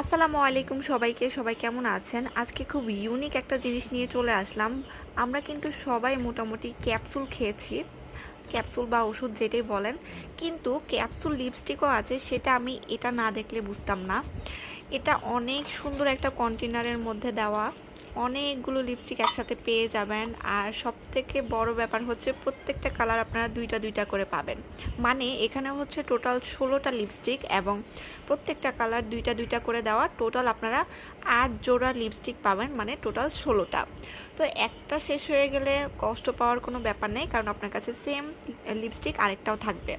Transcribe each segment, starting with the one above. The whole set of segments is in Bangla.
আসসালামু আলাইকুম সবাইকে, সবাই কেমন আছেন? আজকে খুব ইউনিক একটা জিনিস নিয়ে চলে আসলাম। আমরা কিন্তু সবাই মোটামুটি ক্যাপসুল খেয়েছি। ক্যাপসুল বা ওষুধ যেটাই বলেন। কিন্তু ক্যাপসুল লিপস্টিকও আছে, সেটা আমি এটা না দেখলে বুঝতাম না। এটা অনেক সুন্দর একটা কন্টেনারের মধ্যে দেওয়া। অনেকগুলো লিপস্টিক একসাথে পেয়ে যাবেন। আর সব থেকে বড় ব্যাপার হচ্ছে প্রত্যেকটা কালার আপনারা দুইটা দুইটা করে পাবেন। মানে এখানে হচ্ছে টোটাল ষোলোটা লিপস্টিক এবং প্রত্যেকটা কালার দুইটা দুইটা করে দেওয়া টোটাল আপনারা আট জোড়া লিপস্টিক পাবেন মানে টোটাল ষোলোটা। তো একটা শেষ হয়ে গেলে কষ্ট পাওয়ার কোনো ব্যাপার নেই, কারণ আপনার কাছে সেম লিপস্টিক আরেকটাও থাকবে।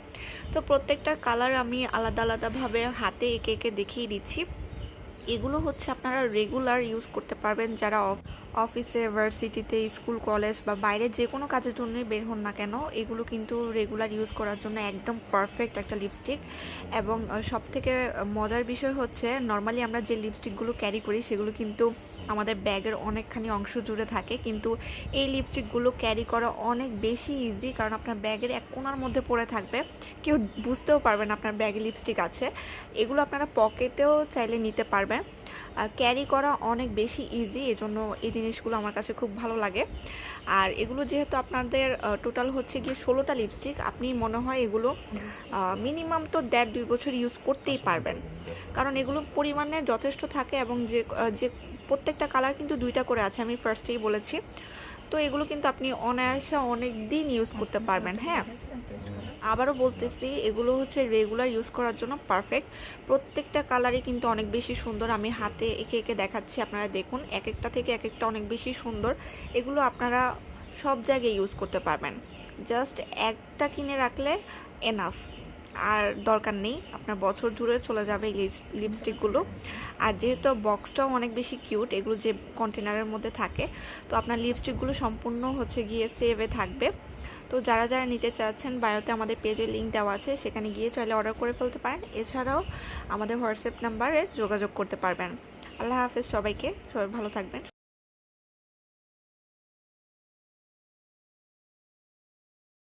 তো প্রত্যেকটার কালার আমি আলাদা আলাদাভাবে হাতে এঁকে এঁকে দেখিয়ে দিচ্ছি। এগুলো হচ্ছে আপনারা রেগুলার ইউজ করতে পারবেন যারা অফ- অফিসে, ভার্সিটিতে, স্কুল, কলেজ বা বাইরে যে কোনো কাজের জন্যই বের হন না কেন, এগুলো কিন্তু রেগুলার ইউজ করার জন্য একদম পারফেক্ট একটা লিপস্টিক এবং সব থেকে মজার বিষয় হচ্ছে নর্মালি আমরা যে লিপস্টিকগুলো ক্যারি করি, সেগুলো কিন্তু আমাদের ব্যাগের অনেকখানি অংশ জুড়ে থাকে, কিন্তু এই লিপস্টিকগুলো ক্যারি করা অনেক বেশি ইজি কারণ আপনার ব্যাগের এক কোণার মধ্যে পড়ে থাকবে, কেউ বুঝতেও পারবেন আপনার ব্যাগে লিপস্টিক আছে, এগুলো আপনারা পকেটেও চাইলে নিতে পারবেন। ক্যারি করা অনেক বেশি ইজি এজন্য এই জিনিসগুলো আমার কাছে খুব ভালো লাগে। আর এগুলো যেহেতু আপনাদের টোটাল হচ্ছে গিয়ে ষোলোটা লিপস্টিক আপনি মনে হয় এগুলো মিনিমাম তো দেড় দুই বছর ইউজ করতেই পারবেন। কারণ এগুলো পরিমাণে যথেষ্ট থাকে এবং যে যে প্রত্যেকটা কালার কিন্তু দুইটা করে আছে, আমি ফার্স্টেই বলেছি। তো এগুলো কিন্তু আপনি অনায়াসে অনেক দিন ইউজ করতে পারবেন হ্যাঁ? আবারও বলতেছি, এগুলো হচ্ছে রেগুলার ইউজ করার জন্য পারফেক্ট প্রত্যেকটা কালারই কিন্তু অনেক বেশি সুন্দর। আমি হাতে এঁকে এঁকে দেখাচ্ছি, আপনারা দেখুন এক একটা থেকে এক একটা অনেক বেশি সুন্দর। এগুলো আপনারা সব জায়গায় ইউজ করতে পারবেন। জাস্ট একটা কিনে রাখলে এনাফ আর দরকার নেই, আপনার বছর জুড়ে চলে যাবে এই লিপস্টিকগুলো। আর যেহেতু বক্সটাও অনেক বেশি কিউট, এগুলো যে কন্টেনারের মধ্যে থাকে, তো আপনার লিপস্টিকগুলো সম্পূর্ণ হচ্ছে গিয়ে সেভে থাকবে। তো যারা যারা নিতে চাচ্ছেন, বায়োতে আমাদের পেজের লিঙ্ক দেওয়া আছে, সেখানে গিয়ে চাইলে অর্ডার করে ফেলতে পারেন। এছাড়াও আমাদের হোয়াটসঅ্যাপ নাম্বারে যোগাযোগ করতে পারবেন। আল্লাহ হাফেজ সবাইকে, সবাই ভালো থাকবেন